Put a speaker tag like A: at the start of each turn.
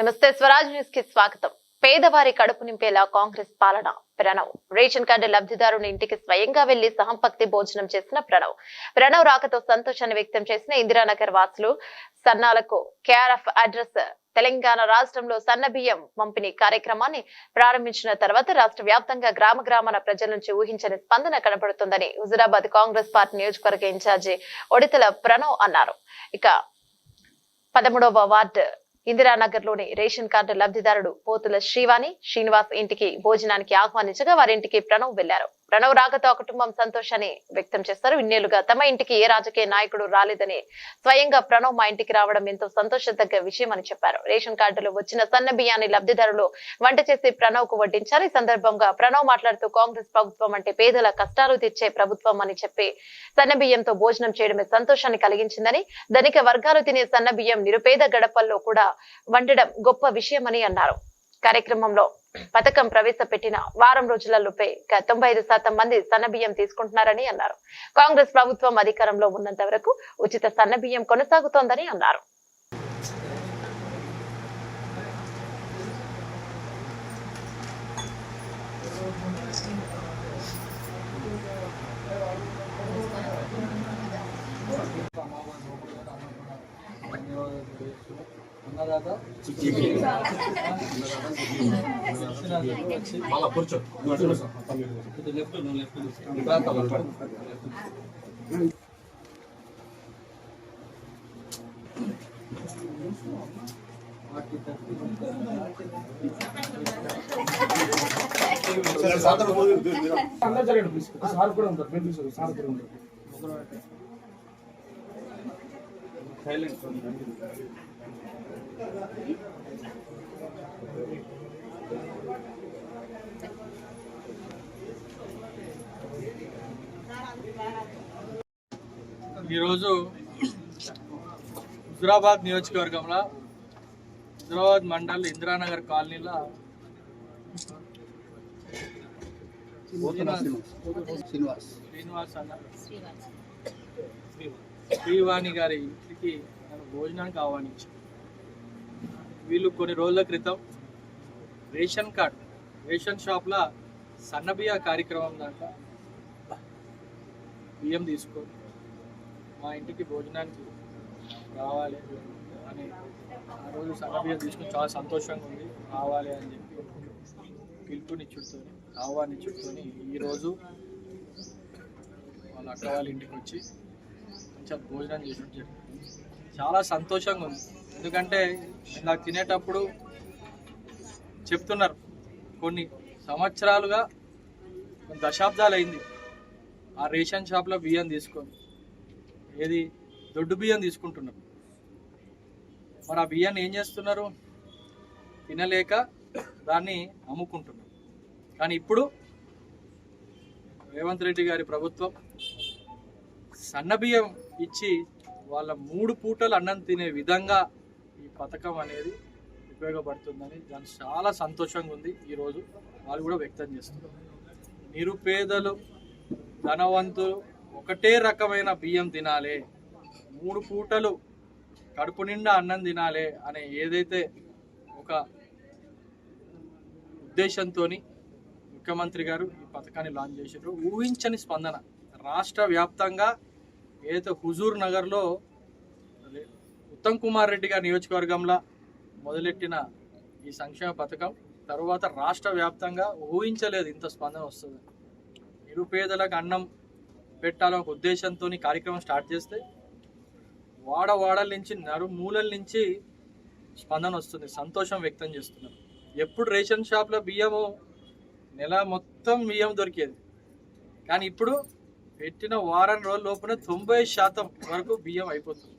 A: నమస్తే స్వరాజ్ న్యూస్కి స్వాగతం. పేదవారి కడుపు నింపేలా కాంగ్రెస్ పాలన ప్రణవ్. రేషన్ కార్డు లబ్ధిదారుని ఇంటికి స్వయంగా వెళ్ళి సహంపక్తి భోజనం చేసిన ప్రణవ్. ప్రణవ్ రాకతో సంతోషాన్ని వ్యక్తం చేసిన ఇందిరానగర్ వాసులు సన్నాలకు కేఆర్ఎఫ్ అడ్రస్ తెలంగాణ రాష్ట్రంలో సన్న బియ్యం పంపిణీ కార్యక్రమాన్ని ప్రారంభించిన తర్వాత రాష్ట్ర వ్యాప్తంగా గ్రామ గ్రామాల ప్రజల నుంచి ఊహించని స్పందన కనబడుతుందని హుజురాబాద్ కాంగ్రెస్ పార్టీ నియోజకవర్గ ఇన్ఛార్జి ఒడితల ప్రణవ్ అన్నారు. ఇక పదమూడవ వార్డు ఇందిరానగర్లోని రేషన్ కార్డు లబ్ధిదారుడు పోతుల శ్రీవాణి శ్రీనివాస్ ఇంటికి భోజనానికి ఆహ్వానించగా వారింటికి ప్రణవ్ వెళ్ళారు. ప్రణవ్ రాకతో ఆ కుటుంబం సంతోషాన్ని వ్యక్తం చేస్తారు. ఇన్నేళ్ళుగా తమ ఇంటికి ఏ రాజకీయ నాయకుడు రాలేదని స్వయంగా ప్రణవ్ మా ఇంటికి రావడం ఎంతో సంతోషదగ్గ విషయం అని చెప్పారు. రేషన్ కార్డులో వచ్చిన సన్న బియ్యాన్ని లబ్ధిదారులు వంట చేసి ప్రణవ్కు వడ్డించారు. ఈ సందర్భంగా ప్రణవ్ మాట్లాడుతూ కాంగ్రెస్ ప్రభుత్వం అంటే పేదల కష్టాలు తీర్చే ప్రభుత్వం అని చెప్పి సన్న బియ్యంతో భోజనం చేయడమే సంతోషాన్ని కలిగించిందని ధనిక వర్గాలు తినే సన్న బియ్యం నిరుపేద గడపల్లో కూడా వండడం గొప్ప విషయమని అన్నారు. కార్యక్రమంలో పథకం ప్రవేశపెట్టిన వారం రోజులలోపే తొంభై ఐదు శాతం మంది సన్నబియ్యం తీసుకుంటున్నారని అన్నారు కాంగ్రెస్ ప్రభుత్వం అధికారంలో ఉన్నంత వరకు ఉచిత సన్నబియ్యం కొనసాగుతోందని అన్నారు
B: Thank
C: you. థర్టీ
D: అందరూ జరగండి ప్లీజ్ సార్ కూడా ఉంటారు సార్ కూడా ఉంటారు
C: సైలెంట్ ఈరోజు హుజురాబాద్ నియోజకవర్గంలో హుజురాబాద్ మండల్ ఇందిరానగర్ కాలనీలో
E: శ్రీనివాస్
C: శ్రీనివాస్ అన్న శ్రీవాణి గారి ఇంటికి నన్ను భోజనానికి ఆహ్వానించాను వీళ్ళు కొన్ని రోజుల క్రితం రేషన్ కార్డ్ రేషన్ షాప్లో సన్నబియ్య కార్యక్రమం దాకా బియ్యం తీసుకొని మా ఇంటికి భోజనానికి రావాలి అని ఆ రోజు సన్నబియ్యం తీసుకొని చాలా సంతోషంగా ఉంది. రావాలి అని చెప్పి పిలుపునిచ్చుడుతో ఆహ్వానించుడుతోని ఈరోజు వాళ్ళ అక్క వాళ్ళ ఇంటికి వచ్చి మంచిగా భోజనం చేసి జరిగింది. చాలా సంతోషంగా ఉంది. ఎందుకంటే నాకు తినేటప్పుడు చెప్తున్నారు కొన్ని సంవత్సరాలుగా కొన్ని దశాబ్దాలు అయింది ఆ రేషన్ షాప్లో బియ్యం తీసుకొని. ఏది? దొడ్డు బియ్యం తీసుకుంటున్నారు మరి ఆ బియ్యాన్ని ఏం చేస్తున్నారు? తినలేక దాన్ని అమ్ముకుంటున్నారు కానీ ఇప్పుడు రేవంత్ రెడ్డి గారి ప్రభుత్వం సన్న బియ్యం ఇచ్చి వాళ్ళ మూడు పూటలు అన్నం తినే విధంగా ఈ పథకం అనేది ఉపయోగపడుతుందని దాని చాలా సంతోషంగా ఉంది ఈరోజు. వాళ్ళు కూడా వ్యక్తం చేస్తున్నారు. నిరుపేదలు ధనవంతులు ఒకటే రకమైన బియ్యం తినాలి మూడు పూటలు కడుపు నిండా అన్నం తినాలి అనే ఏదైతే ఒక ఉద్దేశంతో ముఖ్యమంత్రి గారు ఈ పథకాన్ని లాంచ్ చేశారు ఊహించని స్పందన. రాష్ట్ర వ్యాప్తంగా ఏదైతే హుజూర్ నగర్లో ఉత్తమ్ కుమార్ రెడ్డి గారి నియోజకవర్గంలో మొదలెట్టిన ఈ సంక్షేమ పథకం తరువాత రాష్ట్ర వ్యాప్తంగా ఊహించలేదు ఇంత స్పందన వస్తుంది. నిరుపేదలకు అన్నం పెట్టాలనే ఒక ఉద్దేశంతో కార్యక్రమం స్టార్ట్ చేస్తే వాడ వాడల నుంచి నలుమూలల నుంచి స్పందన వస్తుంది సంతోషం వ్యక్తం చేస్తున్నారు. ఎప్పుడు రేషన్ షాప్లో బియ్యము నెల మొత్తం బియ్యం దొరికేది. కానీ ఇప్పుడు పెట్టిన వారం రోజుల లోపల తొంభై శాతం వరకు బియ్యం అయిపోతుంది.